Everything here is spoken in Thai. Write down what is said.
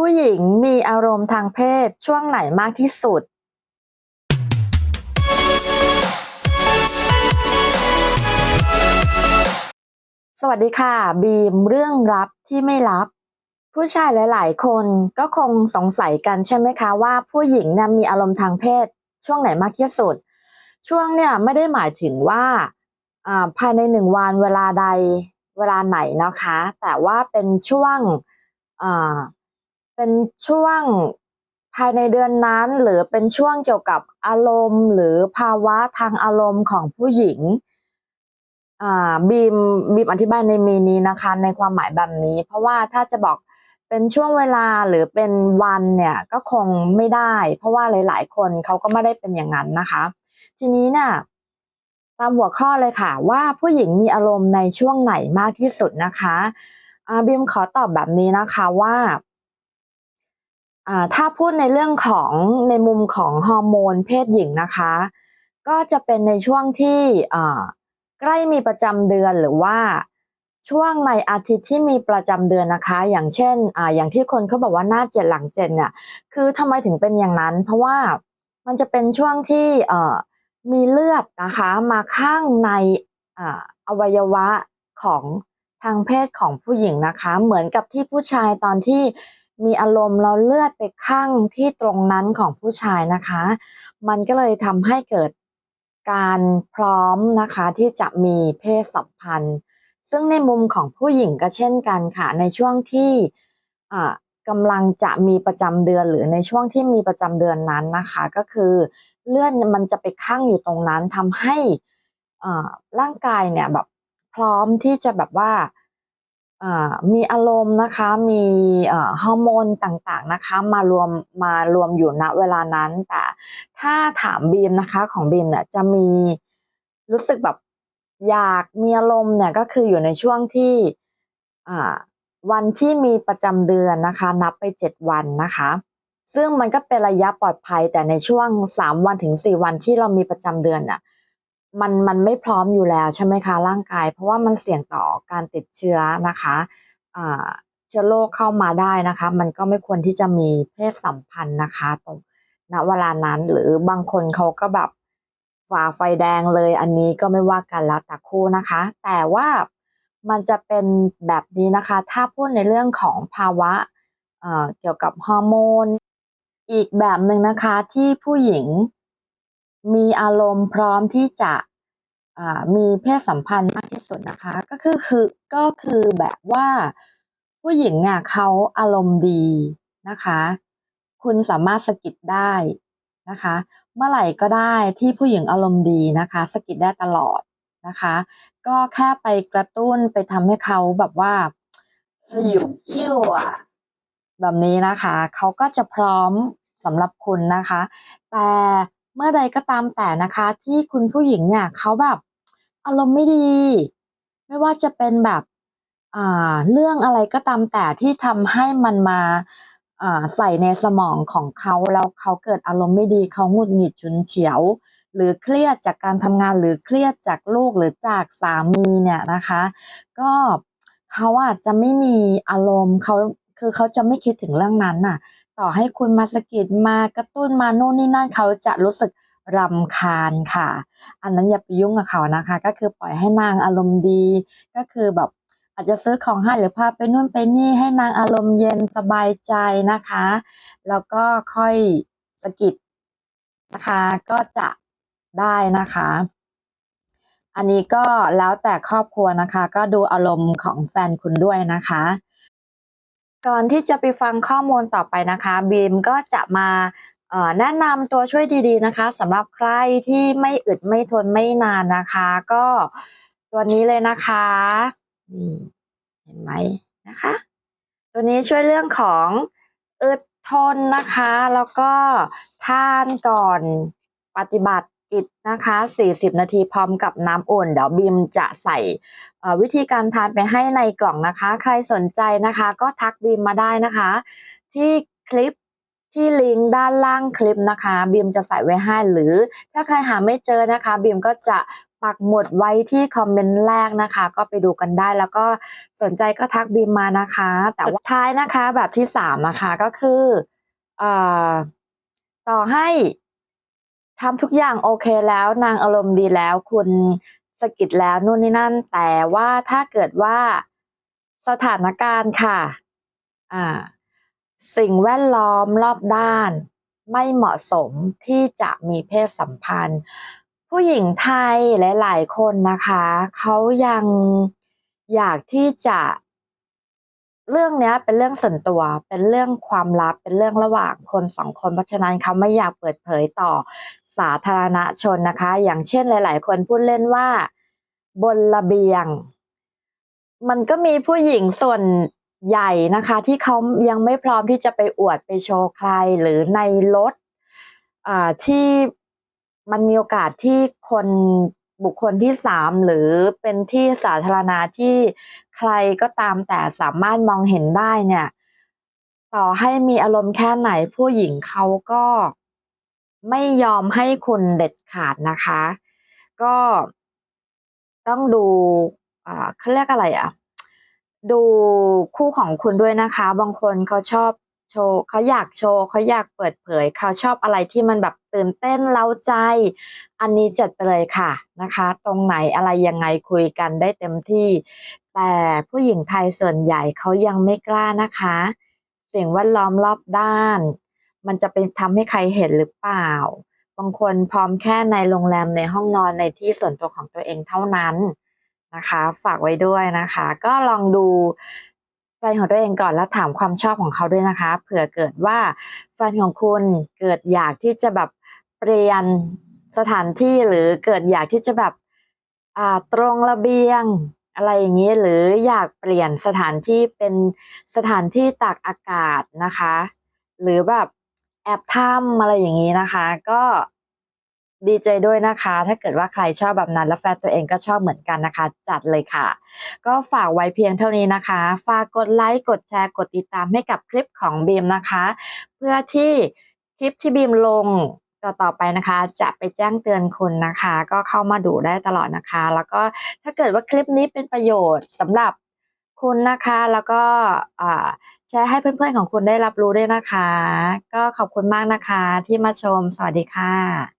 ผู้หญิงมีอารมณ์ทางเพศช่วงไหนมากที่สุด?สวัสดีค่ะ บีมเรื่องลับที่ไม่ลับ ผู้ชายหลาย ๆ คนก็คงสงสัยกันใช่ไหมคะว่าผู้หญิงนี่ยมีอารมณ์ทางเพศ ช่วงไหนมากที่สุด ช่วงเนี่ยไม่ได้หมายถึงว่าภายใน1วันเวลาใดเวลาไหนนะคะ แต่ว่าเป็นช่วง เป็นช่วงภายในเดือนนั้น หรือเป็นช่วงเกี่ยวกับอารมณ์ หรือภาวะทางอารมณ์ของผู้หญิงอ่าบีมบีมอธิบายในมีนี้นะคะ ในความหมายแบบนี้ เพราะว่าถ้าจะบอกเป็นช่วงเวลาหรือเป็นวันเนี่ยก็คงไม่ได้ เพราะว่าหลาย ๆ คนเขาก็ไม่ได้เป็นอย่างนั้นนะคะ ทีนี้เนี่ยตามหัวข้อเลยค่ะ ว่าผู้หญิงมีอารมณ์ในช่วงไหนมากที่สุดนะคะอ่าบีมขอตอบแบบนี้นะคะว่าอ่า ถ้าพูดในเรื่องของในมุมของฮอร์โมนเพศหญิงนะคะ ก็จะเป็นในช่วงที่ใกล้มีประจำเดือนหรือว่าช่วงในอาทิตย์ที่มีประจำเดือนนะคะ อย่างเช่นออย่างที่คนเขาบอกว่าหน้า7หลัง7เนี่ย คือทำไมถึงเป็นอย่างนั้น เพราะว่ามันจะเป็นช่วงที่มีเลือดนะคะมาข้างในออวัยวะของทางเพศของผู้หญิงนะคะ เหมือนกับที่ผู้ชายตอนที่ มีอารมณ์แล้วเลือดไปคั่งที่ตรงนั้นของผู้ชายนะคะ มันก็เลยทำให้เกิดการพร้อมนะคะที่จะมีเพศสัมพันธ์ ซึ่งในมุมของผู้หญิงก็เช่นกันค่ะ ในช่วงที่อ่ากำลังจะมีประจำเดือนหรือในช่วงที่มีประจำเดือนนั้นนะคะ ก็คือเลือดมันจะไปคั่งอยู่ตรงนั้นทำให้อ่าร่างกายเนี่ยแบบพร้อมที่จะแบบว่า มีอารมณ์นะคะมีฮอร์โมนต่างๆนะคะมารวมมารวมอยู่ณเวลานั้น แต่ถ้าถามบีมนะคะของบีมเนี่ยจะมีรู้สึกแบบอยากมีอารมณ์เนี่ยก็คืออยู่ในช่วงที่วันที่มีประจำเดือนนะคะ นับไป7วันนะคะ ซึ่งมันก็เป็นระยะปลอดภัยแต่ในช่วง3วันถึง4วันที่เรามีประจำเดือนน่ะ มันมันไม่พร้อมอยู่แล้วใช่ไหมคะร่างกาย เพราะว่ามันเสี่ยงต่อการติดเชื้อนะคะอ่าเชื้อโรคเข้ามาได้นะคะ มันก็ไม่ควรที่จะมีเพศสัมพันธ์นะคะตรงณเวลานั้นหรือบางคนเขาก็แบบฝ่าไฟแดงเลยอันนี้ก็ไม่ว่ากันแล้วแต่คู่นะคะ แต่ว่ามันจะเป็นแบบนี้นะคะ ถ้าพูดในเรื่องของภาวะเอ่อเกี่ยวกับฮอร์โมน อีกแบบหนึ่งนะคะที่ผู้หญิง มีอารมณ์พร้อมที่จะมีเพศสัมพันธ์มากที่สุดนะคะ ก็คือคือก็คือแบบว่าผู้หญิงอะเขาอารมณ์ดีนะคะ คุณสามารถสะกิดได้นะคะ เมื่อไหร่ก็ได้ที่ผู้หญิงอารมณ์ดีนะคะสะกิดได้ตลอดนะคะ ก็แค่ไปกระตุ้นไปทำให้เขาแบบว่าสยิวกิ้วอะแบบนี้นะคะ เขาก็จะพร้อมสำหรับคุณนะคะ แต่ เมื่อใดก็ตามแต่นะคะ ที่คุณผู้หญิงเนี่ยเขาแบบอารมณ์ไม่ดี ไม่ว่าจะเป็นแบบอ่าเรื่องอะไรก็ตามแต่ที่ทำให้มันมาใส่ในสมองของเขาแล้วเขาเกิดอารมณ์ไม่ดีเขาหงุดหงิดฉุนเฉียว หรือเครียดจากการทำงานหรือเครียดจากลูกหรือจากสามีเนี่ยนะคะ ก็เขาอะจะไม่มีอารมณ์เขาคือเขาจะไม่คิดถึงเรื่องนั้นน่ะ ต่อให้คุณมาสกิดมากระตุ้นมานู่นนี่นั่นเขาจะรู้สึกรำคาญค่ะ อันนั้นอย่าไปยุ่งกับเขานะคะ ก็คือปล่อยให้นางอารมณ์ดี ก็คือแบบอาจจะซื้อของให้หรือพาไปนู่นไปนี่ให้นางอารมณ์เย็นสบายใจนะคะ แล้วก็ค่อยสกิดนะคะก็จะได้นะคะ อันนี้ก็แล้วแต่ครอบครัวนะคะ ก็ดูอารมณ์ของแฟนคุณด้วยนะคะ ก่อนที่จะไปฟังข้อมูลต่อไปนะคะบีมก็จะมาแนะนำตัวช่วยดีๆนะคะสำหรับใครที่ไม่อึดไม่ทนไม่นานนะคะ ก็ตัวนี้เลยนะคะนี่เห็นไหมนะคะ ตัวนี้ช่วยเรื่องของอึดทนนะคะ แล้วก็ทานก่อนปฏิบัติ กิจนะคะ 40 นาทีพร้อมกับน้ำอุ่น เดี๋ยวบีมจะใส่วิธีการทานไปให้ในกล่องนะคะ ใครสนใจนะคะ ก็ทักบีมมาได้นะคะ ที่คลิปที่ลิงก์ด้านล่างคลิปนะคะ บีมจะใส่ไว้ให้หรือ ถ้าใครหาไม่เจอนะคะ บีมก็จะปักหมุดไว้ที่คอมเมนต์แรกนะคะ ก็ไปดูกันได้แล้วก็สนใจก็ทักบีมมานะคะ แต่ว่าท้ายนะคะแบบที่สามนะคะก็คืออต่อให้ ทำทุกอย่างโอเคแล้วนางอารมณ์ดีแล้ว คุณสะกิดแล้วนู่นนี่นั่น แต่ว่าถ้าเกิดว่าสถานการณ์ค่ะ อ่า สิ่งแวดล้อมรอบด้าน ไม่เหมาะสมที่จะมีเพศสัมพันธ์ ผู้หญิงไทยหลาย ๆ คนนะคะ เขายังอยากที่จะเรื่องนี้เป็นเรื่องส่วนตัว เป็นเรื่องความลับ เป็นเรื่องระหว่างคนสองคน เพราะฉะนั้นเขาไม่อยากเปิดเผยต่อ สาธารณชนนะคะ อย่างเช่นหลาย ๆ คนพูดเล่นว่า บนระเบียง มันก็มีผู้หญิงส่วนใหญ่นะคะ ที่เขายังไม่พร้อมที่จะไปอวดไปโชว์ใครหรือในรถที่มันมีโอกาสที่คนบุคคลที่สามหรือเป็นที่สาธารณะที่ใครก็ตามแต่สามารถมองเห็นได้เนี่ย ต่อให้มีอารมณ์แค่ไหนผู้หญิงเขาก็ ไม่ยอมให้คุณเด็ดขาดนะคะ ก็ต้องดูอ่าเขาเรียกอะไรอะดูคู่ของคุณด้วยนะคะ บางคนเขาชอบโชว์เขาอยากโชว์เขาอยากเปิดเผย เขาชอบอะไรที่มันแบบตื่นเต้นเร้าใจ อันนี้จัดไปเลยค่ะนะคะ ตรงไหนอะไรยังไงคุยกันได้เต็มที่ แต่ผู้หญิงไทยส่วนใหญ่เขายังไม่กล้านะคะ สิ่งแวดล้อมรอบด้าน มันจะไปทำให้ใครเห็นหรือเปล่า บางคนพร้อมแค่ในโรงแรมในห้องนอนในที่ส่วนตัวของตัวเองเท่านั้นนะคะ ฝากไว้ด้วยนะคะ ก็ลองดูแฟนของตัวเองก่อนแล้วถามความชอบของเขาด้วยนะคะ เผื่อเกิดว่าแฟนของคุณเกิดอยากที่จะแบบเปลี่ยนสถานที่หรือเกิดอยากที่จะแบบอ่าตรงระเบียงอะไรอย่างงี้หรืออยากเปลี่ยนสถานที่เป็นสถานที่ตากอากาศนะคะ หรือแบบ แอบทำอะไรอย่างงี้นะคะ ก็ดีใจด้วยนะคะ ถ้าเกิดว่าใครชอบแบบนั้นแล้วแฟนตัวเองก็ชอบเหมือนกันนะคะ จัดเลยค่ะ ก็ฝากไว้เพียงเท่านี้นะคะ ฝากกดไลก์กดแชร์ กดติดตามให้กับคลิปของบีมนะคะ เพื่อที่คลิปที่บีมลงต่อไปนะคะ จะไปแจ้งเตือนคุณนะคะ ก็เข้ามาดูได้ตลอดนะคะ แล้วก็ถ้าเกิดว่าคลิปนี้เป็นประโยชน์สำหรับคุณนะคะ แล้วก็อ่า แชร์ให้เพื่อนๆของคุณได้รับรู้ด้วยนะคะ ก็ขอบคุณมากนะคะที่มาชม สวัสดีค่ะ